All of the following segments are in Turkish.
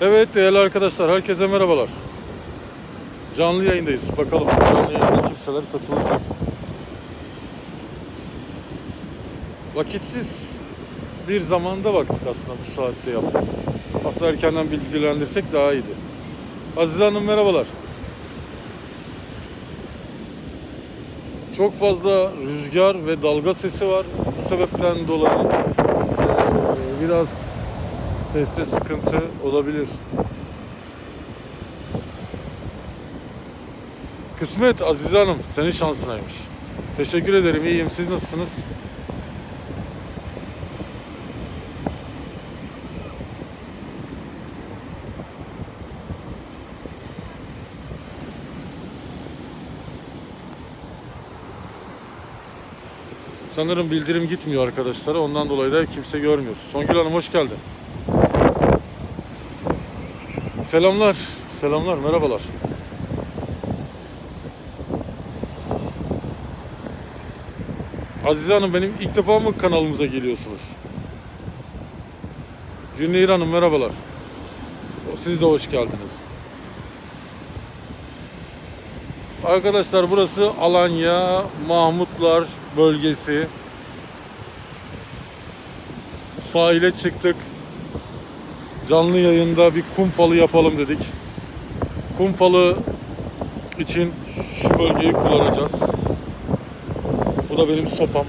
Evet değerli arkadaşlar herkese merhabalar. Canlı yayındayız. Bakalım canlı yayına kimseler katılacak. Vakitsiz bir zamanda baktık aslında bu saatte yaptık. Aslında erkenden bilgilendirsek daha iyiydi. Azize Hanım merhabalar. Çok fazla rüzgar ve dalga sesi var. Bu sebepten dolayı biraz Seste sıkıntı olabilir. Kısmet Azize Hanım senin şansınaymış. Teşekkür ederim iyiyim siz nasılsınız? Sanırım bildirim gitmiyor arkadaşlara. Ondan dolayı da kimse görmüyor. Songül Hanım hoş geldin. Selamlar. Selamlar. Merhabalar. Azize Hanım benim ilk defa mı kanalımıza geliyorsunuz? Güneyir Hanım merhabalar. Siz de hoş geldiniz. Arkadaşlar burası Alanya Mahmutlar bölgesi. Sahile çıktık. Canlı yayında bir kum falı yapalım dedik. Kum falı için şu bölgeyi kullanacağız. Bu da benim sopam.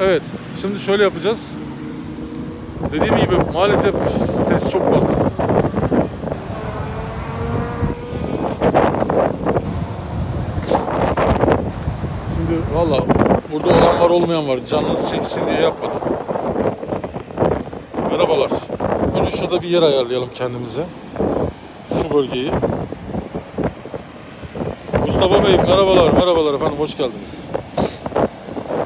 Evet, şimdi şöyle yapacağız. Dediğim gibi maalesef ses çok fazla. Şimdi valla burada olan var olmayan var. Canınız çeksin diye yapmadım. Merhabalar. Önce şurada bir yer ayarlayalım kendimize. Şu bölgeyi. Mustafa Bey merhabalar. Merhabalar efendim hoş geldiniz.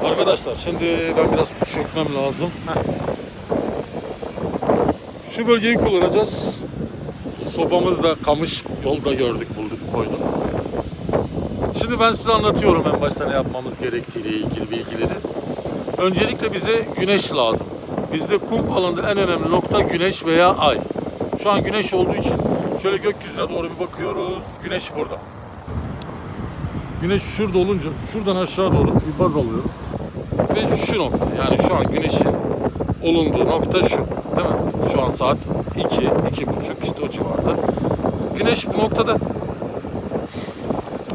Arkadaşlar şimdi ben biraz çökmem lazım. Heh. Şu bölgeyi kullanacağız. Sopamız da kamış yolda gördük bulduk koyduk. Şimdi ben size anlatıyorum en başta ne yapmamız gerektiğiyle ilgili bilgileri. Öncelikle bize güneş lazım. Bizde kum falanında en önemli nokta güneş veya ay. Şu an güneş olduğu için şöyle gökyüzüne doğru bir bakıyoruz. Güneş burada. Güneş şurada olunca şuradan aşağı doğru bir baz alıyorum. Ve şu nokta yani şu an güneşin olunduğu nokta şu. Değil mi? Şu an saat 2, iki buçuk işte o civarda. Güneş bu noktada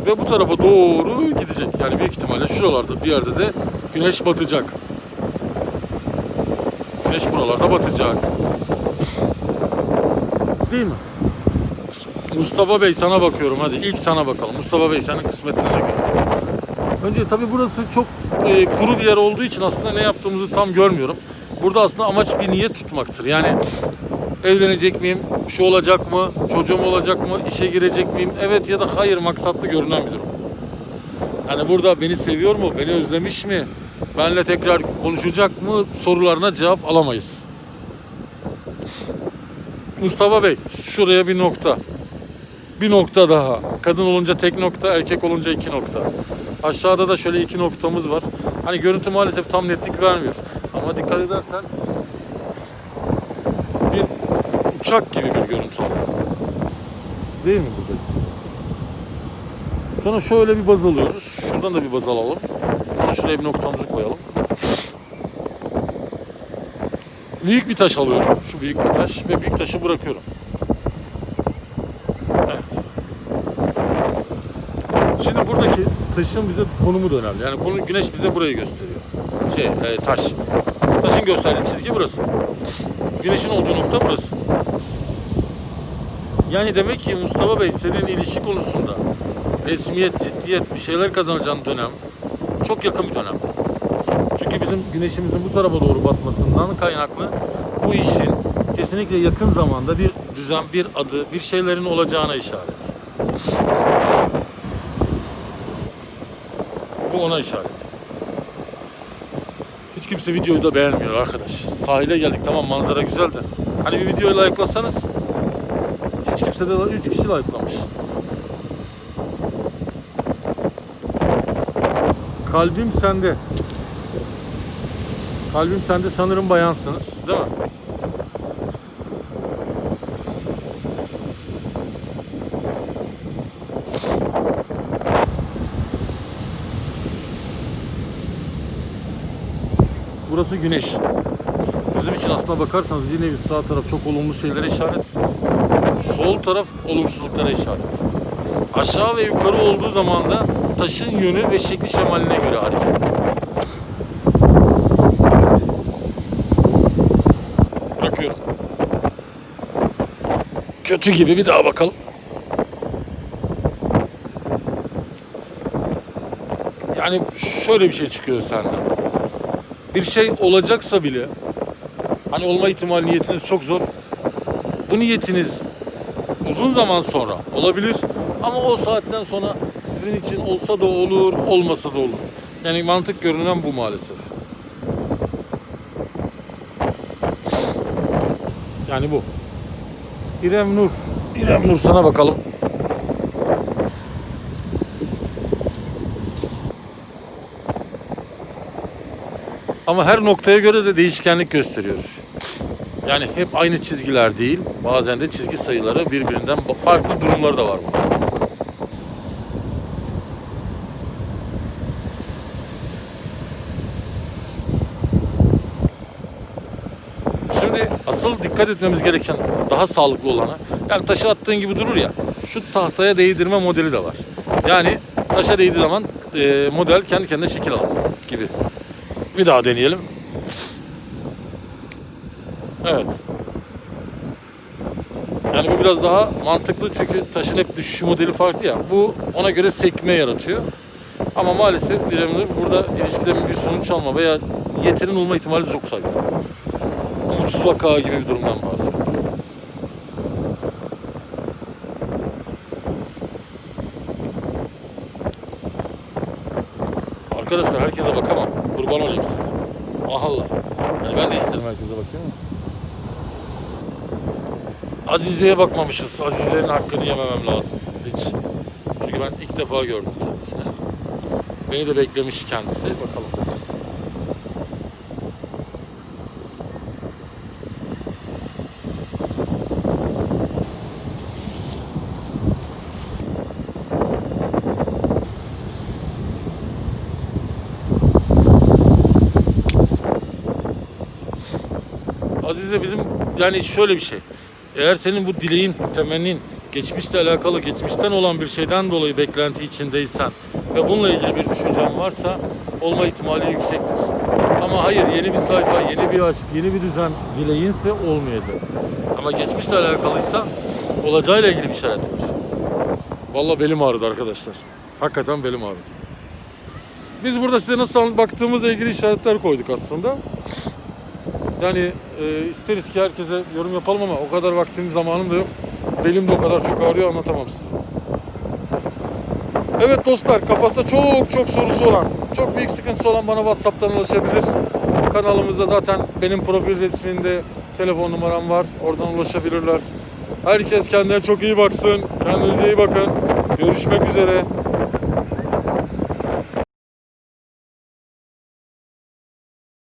ve bu tarafa doğru gidecek. Yani büyük ihtimalle şuralarda bir yerde de güneş batacak. Güneş buralarda batacak. Değil mi? Mustafa Bey sana bakıyorum hadi ilk sana bakalım. Mustafa Bey senin kısmetine ne göre? Önce tabii burası çok e, kuru bir yer olduğu için aslında ne yaptığımızı tam görmüyorum. Burada aslında amaç bir niyet tutmaktır. Yani evlenecek miyim, şu olacak mı, çocuğum olacak mı, işe girecek miyim, evet ya da hayır maksatlı görünen bir durum. Yani burada beni seviyor mu, beni özlemiş mi, benle tekrar konuşacak mı sorularına cevap alamayız. Mustafa Bey, şuraya bir nokta. Bir nokta daha. Kadın olunca tek nokta, erkek olunca iki nokta. Aşağıda da şöyle iki noktamız var. Hani görüntü maalesef tam netlik vermiyor. Ama dikkat edersen bir uçak gibi bir görüntü var. Değil mi burada? Sonra şöyle bir baz alıyoruz. Şuradan da bir baz alalım. Sonra şuraya bir noktamızı koyalım. Büyük bir taş alıyorum. Şu büyük bir taş ve büyük taşı bırakıyorum. Evet. Şimdi buradaki taşın bize konumu da önemli. Yani konu güneş bize burayı gösteriyor. Şey, e, taş. Taşın gösterdiği çizgi burası. Güneşin olduğu nokta burası. Yani demek ki Mustafa Bey senin ilişki konusunda resmiyet, ciddiyet bir şeyler kazanacağın dönem çok yakın bir dönem. Çünkü bizim güneşimizin bu tarafa doğru batmasından kaynaklı bu işin kesinlikle yakın zamanda bir düzen, bir adı, bir şeylerin olacağına işaret. Bu ona işaret. Kimse videoyu da beğenmiyor arkadaş. Sahile geldik tamam manzara güzel de. Hani bir videoyu like'lasanız hiç kimse de 3 kişi like'lamış. Kalbim sende. Kalbim sende sanırım bayansınız değil mi? Burası güneş. Bizim için aslına bakarsanız bir nevi sağ taraf çok olumlu şeylere işaret. Sol taraf olumsuzluklara işaret. Aşağı ve yukarı olduğu zaman da taşın yönü ve şekli şemaline göre hareket. Bırakıyorum. Kötü gibi bir daha bakalım. Yani şöyle bir şey çıkıyor senden. Bir şey olacaksa bile hani olma ihtimali niyetiniz çok zor. Bu niyetiniz uzun zaman sonra olabilir ama o saatten sonra sizin için olsa da olur, olmasa da olur. Yani mantık görünen bu maalesef. Yani bu. İrem Nur. İrem Nur sana bakalım. Ama her noktaya göre de değişkenlik gösteriyor. Yani hep aynı çizgiler değil. Bazen de çizgi sayıları birbirinden farklı durumları da var bunun. Şimdi asıl dikkat etmemiz gereken daha sağlıklı olana yani taşı attığın gibi durur ya şu tahtaya değdirme modeli de var. Yani taşa değdiği zaman e, model kendi kendine şekil alır gibi. Bir daha deneyelim. Evet. Yani bu biraz daha mantıklı çünkü taşın hep düşüş modeli farklı ya. Bu ona göre sekme yaratıyor. Ama maalesef bilemler burada ilişkilerin bir sonuç alma veya niyetinin olma ihtimali çok zayıf. Umutsuz vaka gibi bir durumdan bahsediyor. Arkadaşlar herkese bakamam. Kurban olayım size. Ah Allah. Yani ben de isterim herkese bakayım ama. Azize'ye bakmamışız. Azize'nin hakkını yememem lazım. Hiç. Çünkü ben ilk defa gördüm kendisini. Beni de beklemiş kendisi. Bakalım. Azize bizim yani şöyle bir şey. Eğer senin bu dileğin, temennin geçmişle alakalı, geçmişten olan bir şeyden dolayı beklenti içindeysen ve bununla ilgili bir düşüncen varsa olma ihtimali yüksektir. Ama hayır yeni bir sayfa, yeni bir aşk, yeni bir düzen dileğinse olmayacak. Ama geçmişle alakalıysa olacağıyla ilgili bir işaret var. Vallahi belim ağrıdı arkadaşlar. Hakikaten belim ağrıdı. Biz burada size nasıl baktığımızla ilgili işaretler koyduk aslında. Yani e, isteriz ki herkese yorum yapalım ama o kadar vaktim zamanım da yok. Belim de o kadar çok ağrıyor anlatamam size. Evet dostlar kafasında çok çok sorusu olan, çok büyük sıkıntısı olan bana Whatsapp'tan ulaşabilir. Kanalımızda zaten benim profil resminde telefon numaram var. Oradan ulaşabilirler. Herkes kendine çok iyi baksın. Kendinize iyi bakın. Görüşmek üzere.